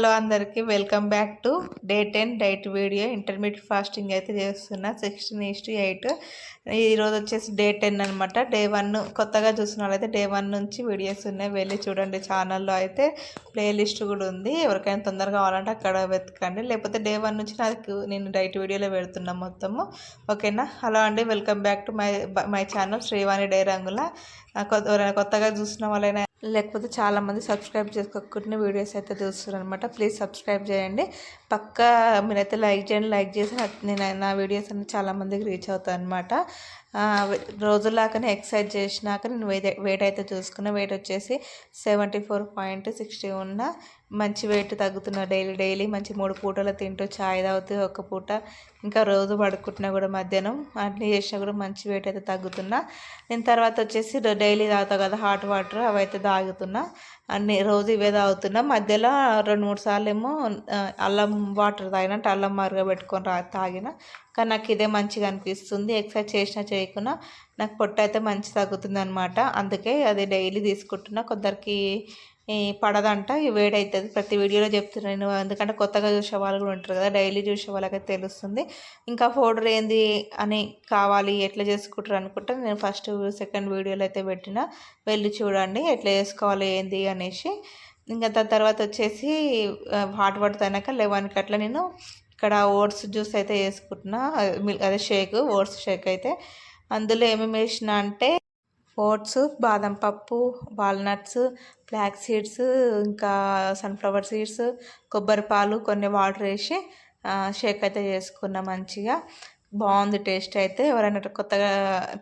Hello అందరికీ welcome back to day ten diet video. Intermediate fasting అయితే చేస్తున్నా sixteen east eight. ఈరోజు వచ్చేసి డే టెన్ అనమాట డే వన్ కొత్తగా చూసిన వాళ్ళైతే డే వన్ నుంచి వీడియోస్ ఉన్నాయి. వెళ్ళి చూడండి ఛానల్లో అయితే. ప్లేలిస్ట్ కూడా ఉంది. ఎవరికైనా తొందరగా కావాలంటే అక్కడ వెతకండి. లేకపోతే డే వన్ నుంచి నాకు నేను డైట్ వీడియోలో పెడుతున్నా మొత్తము. ఓకేనా? హలో అండి welcome back to my my channel Srivani day రంగుల ఎవరైనా కొత్తగా చూసిన వాళ్ళైనా లేకపోతే చాలామంది సబ్స్క్రైబ్ చేసుకోకుండా వీడియోస్ అయితే చూస్తున్నారు అనమాట ప్లీజ్ సబ్స్క్రైబ్ చేయండి. పక్కా మీరైతే లైక్ చేయండి. లైక్ చేసి నేను నా వీడియోస్ అన్ని చాలామందికి రీచ్ అవుతాను అనమాట రోజులాగానే ఎక్సర్సైజ్ చేసినాక నేను వెయిట్ వెయిట్ అయితే చూసుకున్నా. వెయిట్ వచ్చేసి సెవెంటీ ఫోర్ పాయింట్ సిక్స్టీ ఉన్న. మంచి వెయిట్ తగ్గుతున్నా డైలీ డైలీ. మంచి మూడు పూటలు తింటూ చాయ్ తాగుతూ ఒక పూట. ఇంకా రోజు పడుకుంటున్నా కూడా మధ్యాహ్నం. అట్లా చేసినా కూడా మంచి వెయిట్ అయితే తగ్గుతున్నా. నేను తర్వాత వచ్చేసి డైలీ తాగుతా కదా హాట్ వాటర్ అవి అయితే తాగుతున్నా. అన్ని రోజు ఇవే తాగుతున్నా. మధ్యలో రెండు మూడు సార్లు ఏమో అల్లం వాటర్ తాగినట్టు అల్లం మరగబెట్టుకొని రా తాగిన. కానీ నాకు ఇదే మంచిగా అనిపిస్తుంది. ఎక్సర్సైజ్ చేసినా చేయకున్నా నాకు పొట్ట అయితే మంచి తగ్గుతుంది అనమాట అందుకే అది డైలీ తీసుకుంటున్నా. కొందరికి పడదంట ఈ వేడవుతుంది ప్రతి వీడియోలో చెప్తున్నాను నేను. ఎందుకంటే కొత్తగా చూసే వాళ్ళు కూడా ఉంటారు కదా డైలీ చూసే వాళ్ళకైతే తెలుస్తుంది. ఇంకా పౌడర్ ఏంది అని కావాలి ఎట్లా చేసుకుంటారు అనుకుంటే నేను ఫస్ట్ సెకండ్ వీడియోలో అయితే పెట్టిన. వెళ్ళి చూడండి ఎట్లా చేసుకోవాలి ఏంది అనేసి. ఇంకా దాని తర్వాత వచ్చేసి హాట్ వాటర్ తాగినాక లెవెన్కి అట్లా నేను ఇక్కడ ఓట్స్ జ్యూస్ అయితే వేసుకుంటున్నా. అదే షేక్ ఓట్స్ షేక్ అయితే. అందులో ఏమేమి వేసిన అంటే ఓట్స్ బాదం పప్పు వాల్నట్స్ ఫ్లాక్ సీడ్స్ ఇంకా సన్ఫ్లవర్ సీడ్స్ కొబ్బరి పాలు కొన్ని వాటర్ వేసి షేక్ అయితే చేసుకున్నా మంచిగా. బాగుంది టేస్ట్ అయితే. ఎవరైనా కొత్తగా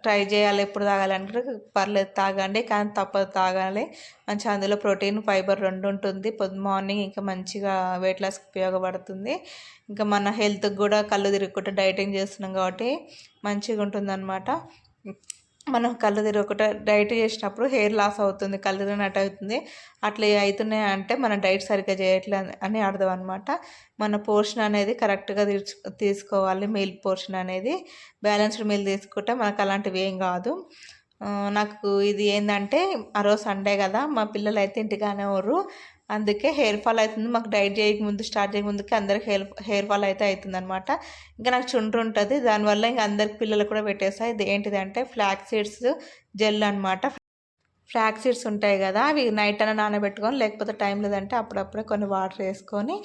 ట్రై చేయాలి ఎప్పుడు తాగాలంటే పర్లేదు తాగండి కానీ తప్పదు తాగాలి. మంచిగా అందులో ప్రోటీన్ ఫైబర్ రెండు ఉంటుంది. పొద్దు మార్నింగ్ ఇంకా మంచిగా వెయిట్ లాస్కి ఉపయోగపడుతుంది. ఇంకా మన హెల్త్కి కూడా కళ్ళు తిరుగుకుంటూ డైటింగ్ చేస్తున్నాం కాబట్టి మంచిగా ఉంటుంది మనం కళ్ళు తిరగకుండా డైట్ చేసినప్పుడు హెయిర్ లాస్ అవుతుంది కళ్ళు తిరిగినట్టు అవుతుంది. అట్లా అవుతున్నాయి అంటే మన డైట్ సరిగ్గా చేయట్లేదు అని అర్థం అనమాట మన పోర్షన్ అనేది కరెక్ట్గా తీసుకోవాలి. మీల్ పోర్షన్ అనేది బ్యాలెన్స్డ్ మీల్ తీసుకుంటే మనకు అలాంటివి ఏం కాదు. నాకు ఇది ఏంటంటే ఆ రోజు సండే కదా మా పిల్లలు అయితే ఇంటికానే ఊరు అందుకే హెయిర్ ఫాల్ అవుతుంది. మాకు డైట్ చేయకముందు స్టార్ట్ చేయకముందుకి అందరికి హెయిర్ హెయిర్ ఫాల్ అయితే అవుతుంది అనమాట ఇంకా నాకు చుండ్రు ఉంటుంది. దానివల్ల ఇంకా అందరికి పిల్లలు కూడా పెట్టేస్తాయి. ఇది ఏంటిది అంటే ఫ్లాక్ సీడ్స్ జెల్ అనమాట ఫ్లాక్ సీడ్స్ ఉంటాయి కదా అవి నైట్ అయినా నానబెట్టుకొని లేకపోతే టైం లేదంటే అప్పుడప్పుడే కొన్ని వాటర్ వేసుకొని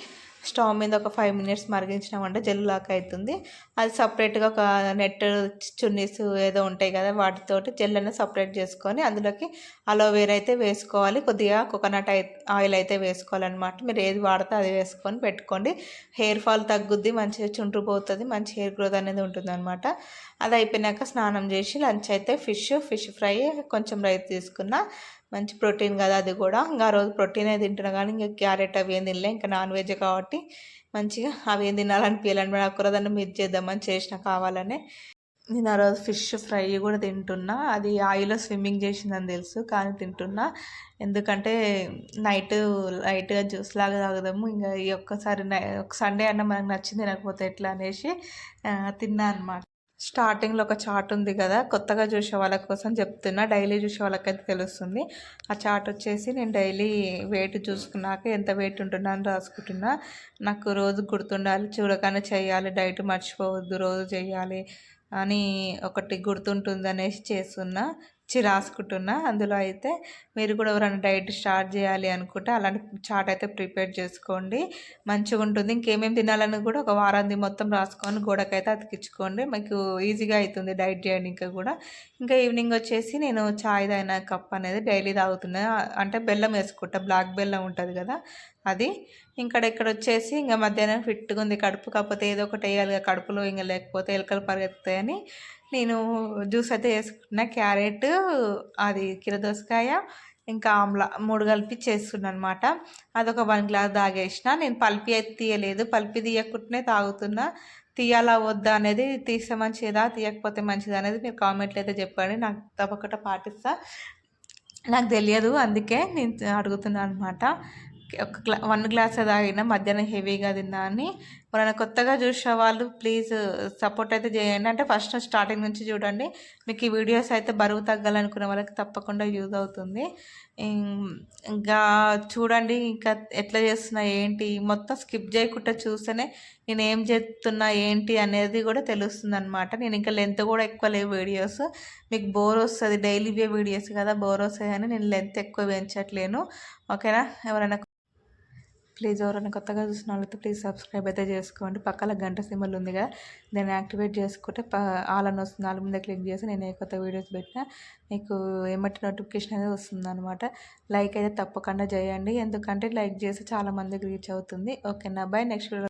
స్టవ్ మీద ఒక ఫైవ్ మినిట్స్ మరిగించినామంటే జెల్ లాక్ అవుతుంది అది సపరేట్గా ఒక నెట్ చున్నీస్ ఏదో ఉంటాయి కదా వాటితోటి జెల్ అనేది సపరేట్ చేసుకొని అందులోకి అలోవేరా అయితే వేసుకోవాలి. కొద్దిగా కోకోనట్ ఆయిల్ అయితే వేసుకోవాలన్నమాట. మీరు ఏది వాడితే అది వేసుకొని పెట్టుకోండి. హెయిర్ ఫాల్ తగ్గుద్ది మంచిగా చుండ్రు పోతుంది మంచి హెయిర్ గ్రోత్ అనేది ఉంటుంది అది అయిపోయినాక స్నానం చేసి లంచ్ అయితే ఫిష్ ఫిష్ ఫ్రై కొంచెం రైస్ తీసుకున్న. మంచి ప్రోటీన్ కదా అది కూడా. ఇంకా ఆ రోజు ప్రోటీన్ అయితే తింటున్నా కానీ ఇంకా క్యారెట్ అవి ఏం తినలే. ఇంకా నాన్ వెజ్ కాబట్టి మంచిగా అవి ఏం తినాలనిపించాలని నాకు కూడా దాన్ని మీరు చేద్దామని చేసిన కావాలని. నేను ఆ రోజు ఫిష్ ఫ్రై కూడా తింటున్నా. అది ఆయిల్లో స్విమ్మింగ్ చేసిందని తెలుసు కానీ తింటున్నా. ఎందుకంటే నైట్ లైట్గా జ్యూస్ లాగా తాగుదాము ఇంకా ఈ ఒక్కసారి ఒక సండే అన్న మనకు నచ్చింది తినకపోతే ఎట్లా అనేసి తిన్నా అనమాట. స్టార్టింగ్లో ఒక చార్ట్ ఉంది కదా కొత్తగా చూసే వాళ్ళ కోసం చెప్తున్నా డైలీ చూసే వాళ్ళకైతే తెలుస్తుంది. ఆ చార్ట్ వచ్చేసి నేను డైలీ వెయిట్ చూసుకున్నాక ఎంత వెయిట్ ఉంటున్నాను రాసుకుంటున్నా. నాకు రోజు గుర్తుండాలి చూడగానే చేయాలి డైట్ మర్చిపోవద్దు రోజు చేయాలి అని ఒకటి గుర్తుంటుంది అనేసి చేస్తున్నా. ఇచ్చి రాసుకుంటున్నా. అందులో అయితే మీరు కూడా ఎవరైనా డైట్ స్టార్ట్ చేయాలి అనుకుంటే అలాంటి చాట్ అయితే ప్రిపేర్ చేసుకోండి. మంచిగా ఉంటుంది. ఇంకేమేమి తినాలని కూడా ఒక వారాంది మొత్తం రాసుకొని గోడకైతే అతికించుకోండి. మీకు ఈజీగా అవుతుంది డైట్ చేయడానికి కూడా. ఇంకా ఈవినింగ్ వచ్చేసి నేను చాయ్ తాగిన కప్ అనేది డైలీ తాగుతున్నా. అంటే బెల్లం వేసుకుంటా. బ్లాక్ బెల్లం ఉంటుంది కదా. అది. ఇంకా ఇక్కడ వచ్చేసి ఇంకా మధ్యాహ్నం ఫిట్గా ఉంది కడుపు. కాకపోతే ఏదో ఒకటి వేయాలి కడుపులో ఇంకా లేకపోతే ఎలకలు పరిగెత్తాయని నేను జ్యూస్ అయితే వేసుకున్న క్యారెట్ అది కిరదోసకాయ ఇంకా ఆమ్లా మూడు కలిపి చేస్తున్నాను అనమాట అదొక వన్ గ్లాస్ తాగేసిన నేను పల్పి అయితే తీయలేదు. పల్పి తీయకుండానే తాగుతున్నా. తీయాలా వద్దా అనేది తీస్తే మంచిదా తీయకపోతే మంచిదా అనేది మీరు కామెంట్లు అయితే చెప్పండి. నాకు తప్పకుండా పాటిస్తా. నాకు తెలియదు అందుకే నేను అడుగుతున్నాను అనమాట ఒక గ్లా వన్ గ్లాస్ తాగినా మధ్యాహ్నం హెవీగా తిన్నా అని. ఎవరైనా కొత్తగా చూసే వాళ్ళు ప్లీజ్ సపోర్ట్ అయితే చేయండి. అంటే ఫస్ట్ స్టార్టింగ్ నుంచి చూడండి మీకు ఈ వీడియోస్ అయితే బరువు తగ్గాలనుకునే వాళ్ళకి తప్పకుండా యూజ్ అవుతుంది. ఇంకా చూడండి ఇంకా ఎట్లా చేస్తున్నా ఏంటి? మొత్తం స్కిప్ చేయకుండా చూస్తేనే నేను ఏం చేస్తున్నా ఏంటి అనేది కూడా తెలుస్తుంది అనమాట నేను ఇంకా లెంత్ కూడా ఎక్కువ లేవు వీడియోస్. మీకు బోర్ వస్తుంది డైలీ వే వీడియోస్ కదా బోర్ వస్తుంది కానీ నేను లెంత్ ఎక్కువ పెంచట్లేను. ఓకేనా? ఎవరైనా ప్లీజ్ ఎవరైనా కొత్తగా చూసిన వాళ్ళైతే ప్లీజ్ సబ్స్క్రైబ్ అయితే చేసుకోండి. పక్కన గంట సింబల్ ఉంది కదా దాన్ని యాక్టివేట్ చేసుకుంటే ప ఆల్ అని వస్తుంది. ఆల్ మీద క్లిక్ చేసి నేను ఏ కొత్త వీడియోస్ పెట్టినా మీకు ఏమట్టి నోటిఫికేషన్ అనేది వస్తుంది అనమాట లైక్ అయితే తప్పకుండా చేయండి. ఎందుకంటే లైక్ చేసి చాలామందికి రీచ్ అవుతుంది. ఓకేనా? Bye next video